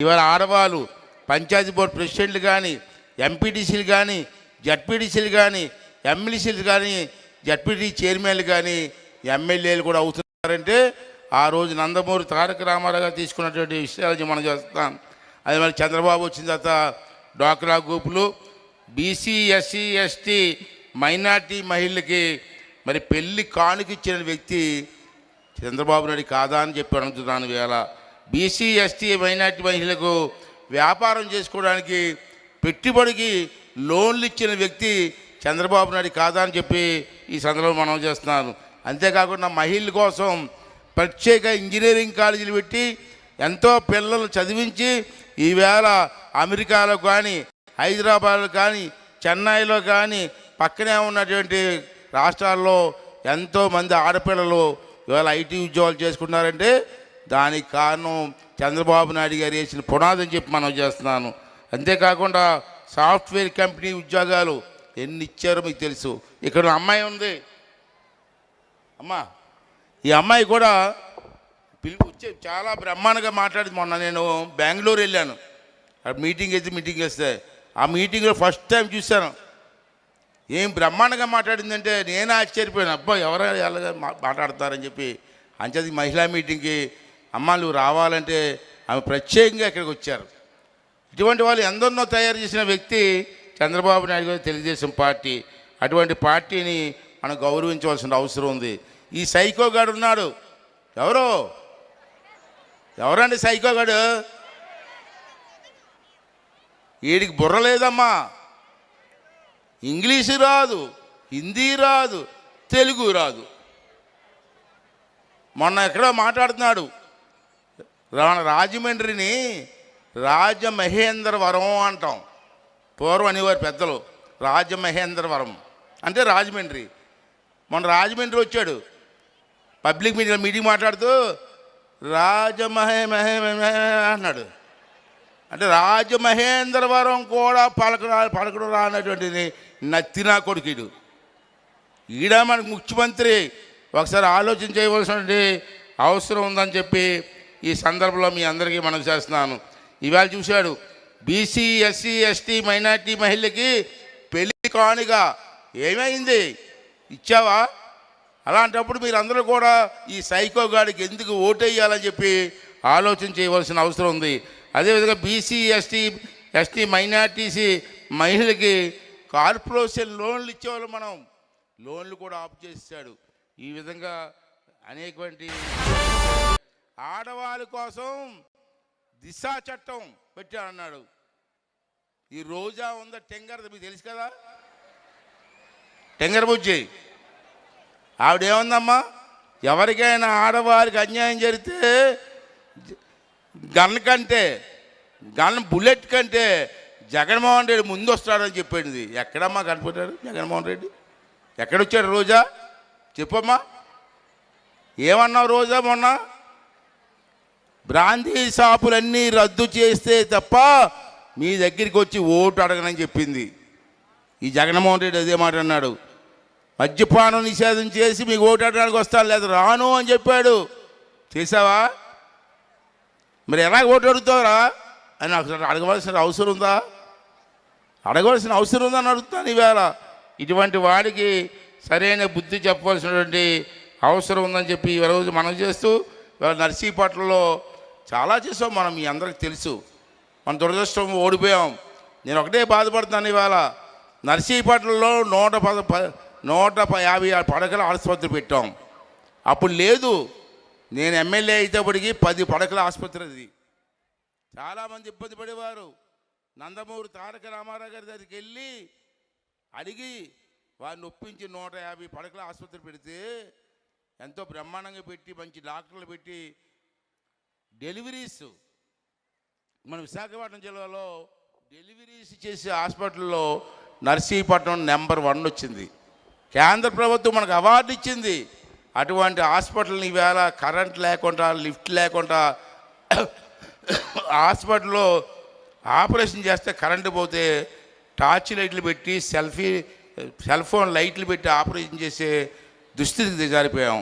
ఇవాళ ఆడవాళ్ళు పంచాయతీ బోర్డు ప్రెసిడెంట్లు కానీ ఎంపీటీసీలు కానీ జడ్పీటీసీలు కానీ ఎమ్మెల్సీలు కానీ జడ్పీటీ చైర్మన్లు కానీ ఎమ్మెల్యేలు కూడా అవుతున్నారంటే ఆ రోజు నందమూరి తారక రామారావు గారు తీసుకున్నటువంటి విషయాలు మనం చేస్తాం. అది మరి చంద్రబాబు వచ్చిన తర్వాత డ్వాక్రా గ్రూపులు బీసీ ఎస్సీ ఎస్టీ మైనార్టీ మహిళలకి మరి పెళ్ళి కానుక ఇచ్చిన వ్యక్తి చంద్రబాబు నాయుడు కాదా అని చెప్పి అడుగుతున్నాను వేళ. బీసీ ఎస్టీ మైనార్టీ మహిళలకు వ్యాపారం చేసుకోవడానికి పెట్టుబడికి లోన్లు ఇచ్చిన వ్యక్తి చంద్రబాబు నాయుడు కాదా అని చెప్పి ఈ సందర్భంలో మనం చేస్తున్నాను. అంతేకాకుండా మహిళల కోసం ప్రత్యేక ఇంజనీరింగ్ కాలేజీలు పెట్టి ఎంతో పిల్లలు చదివించి ఈవేళ అమెరికాలో కానీ హైదరాబాద్లో కానీ చెన్నైలో కానీ పక్కనే ఉన్నటువంటి రాష్ట్రాల్లో ఎంతోమంది ఆడపిల్లలు ఇవాళ ఐటీ ఉద్యోగాలు చేసుకున్నారంటే దానికి కారణం చంద్రబాబు నాయుడు గారు వేసిన పునాదని చెప్పి మనం చేస్తున్నాను. అంతేకాకుండా సాఫ్ట్వేర్ కంపెనీ ఉద్యోగాలు ఎన్ని ఇచ్చారో మీకు తెలుసు. ఇక్కడ అమ్మాయి ఉంది. అమ్మా ఈ అమ్మాయి కూడా పిలుపు చాలా బ్రహ్మాండంగా మాట్లాడింది మొన్న. నేను బెంగళూరు వెళ్ళాను. మీటింగ్ అయితే మీటింగ్ వేస్తే ఆ మీటింగ్లో ఫస్ట్ టైం చూశాను. ఏం బ్రహ్మాండంగా మాట్లాడిందంటే నేను ఆశ్చర్యపోయాను. అబ్బా ఎవరు ఎలాగ మా- మాట్లాడతారని చెప్పి. అంచేది మహిళా మీటింగ్కి అమ్మ నువ్వు రావాలంటే ఆమె ప్రత్యేకంగా ఇక్కడికి వచ్చారు. ఇటువంటి వాళ్ళు ఎందరినో తయారు చేసిన వ్యక్తి చంద్రబాబు నాయుడు గారు తెలుగుదేశం పార్టీ. అటువంటి పార్టీని మనం గౌరవించవలసిన అవసరం ఉంది. ఈ సైకో గాడు ఉన్నాడు. ఎవరు? ఎవరండి సైకో గాడు? వీడికి బుర్ర లేదమ్మా. ఇంగ్లీషు రాదు హిందీ రాదు తెలుగు రాదు. మొన్న ఎక్కడో మాట్లాడుతున్నాడు. రా- రాజమండ్రిని రాజమహేంద్రవరం అంటాం. పూర్వం అనేవారు పెద్దలు రాజమహేంద్రవరం. అంటే రాజమండ్రి. మొన్న రాజమండ్రి వచ్చాడు. పబ్లిక్ మీటింగ్ మీటింగ్ మాట్లాడుతూ రాజమహే మహే అన్నాడు. అంటే రాజమహేంద్రవరం కూడా పలకడా పలకడం రానటువంటి నత్తినా కొడుకుడు. ఈడ మనకు ముఖ్యమంత్రి. ఒకసారి ఆలోచన చేయవలసినటువంటి అవసరం ఉందని చెప్పి ఈ సందర్భంలో మీ అందరికీ మనం చేస్తున్నాను. ఇవాళ చూశాడు బీసీ ఎస్సీ ఎస్టీ మైనార్టీ మహిళకి పెళ్ళి కానుగా ఏమైంది? ఇచ్చావా? అలాంటప్పుడు మీరందరూ కూడా ఈ సైకో గాడికి ఎందుకు ఓటేయాలని చెప్పి ఆలోచన చేయవలసిన అవసరం ఉంది. అదేవిధంగా బీసీ ఎస్టీ ఎస్టీ మైనార్టీసీ మహిళలకి కార్పొరేషన్ లోన్లు ఇచ్చేవాళ్ళు మనం. లోన్లు కూడా ఆఫ్ చేశాడు ఈ విధంగా అనేకటువంటి ఆడవాళ్ళ కోసం దిశా చట్టం పెట్టాడన్నాడు ఈ రోజా ఉందా టెంగర్ మీకు తెలుసు కదా? టెంగర్ బుజ్జి. ఆవిడేముందమ్మా? ఎవరికైనా ఆడవారికి అన్యాయం జరిగితే గన్ కంటే గన్ బుల్లెట్ కంటే జగన్మోహన్ రెడ్డి ముందు వస్తాడని చెప్పింది. ఎక్కడమ్మా కనిపెట్టాడు జగన్మోహన్ రెడ్డి? ఎక్కడొచ్చాడు రోజా? చెప్పమ్మా. ఏమన్నావు రోజా మొన్న? బ్రాందీ షాపులన్నీ రద్దు చేస్తే తప్ప మీ దగ్గరికి వచ్చి ఓటు అడగనని చెప్పింది. ఈ జగన్మోహన్ రెడ్డి అదే మాట అన్నాడు. మద్యపానం నిషేధం చేసి మీకు ఓటు అడగడానికి వస్తాను లేదు రాను అని చెప్పాడు. చేసావా మరి ఎలా ఓటు అడుగుతావురా? అని నాకు అడగవలసిన అవసరం ఉందా? అడగవలసిన అవసరం ఉందని అడుగుతాను ఈవేళ ఇటువంటి వాడికి సరైన బుద్ధి చెప్పవలసినటువంటి అవసరం ఉందని చెప్పి ఈరోజు రోజు మనం చేస్తూ నర్సీపట్నంలో చాలా చేసాం మనం మీ అందరికి తెలుసు. మన దురదృష్టం ఓడిపోయాం. నేను ఒకటే బాధపడుతున్నాను ఇవాళ. నర్సీపట్నంలో నూట పద ప- నూట యాభై ఆరు పడకల ఆసుపత్రి పెట్టాం. అప్పుడు లేదు. నేను ఎమ్మెల్యే అయితేప్పటికీ పది పడకల ఆసుపత్రి అది. చాలామంది ఇబ్బంది పడేవారు. నందమూరి తారక రామారావు గారి దగ్గరికి వెళ్ళి అడిగి వారిని ఒప్పించి నూట యాభై పడకల ఆసుపత్రి పెడితే ఎంతో బ్రహ్మాండంగా పెట్టి మంచి డాక్టర్లు పెట్టి డెలివరీస్ మన విశాఖపట్నం జిల్లాలో డెలివరీస్ చేసే హాస్పిటల్లో నర్సీపట్నం నెంబర్ వన్ వచ్చింది. కేంద్ర ప్రభుత్వం మనకు అవార్డు ఇచ్చింది. అటువంటి హాస్పిటల్ని ఈవేళ కరెంట్ లేకుండా లిఫ్ట్ లేకుండా హాస్పిటల్లో ఆపరేషన్ చేస్తే కరెంటు పోతే టార్చ్ లైట్లు పెట్టి సెల్ఫీ సెల్ ఫోన్ లైట్లు పెట్టి ఆపరేషన్ చేసే దుస్థితికి దిగారిపోయాం.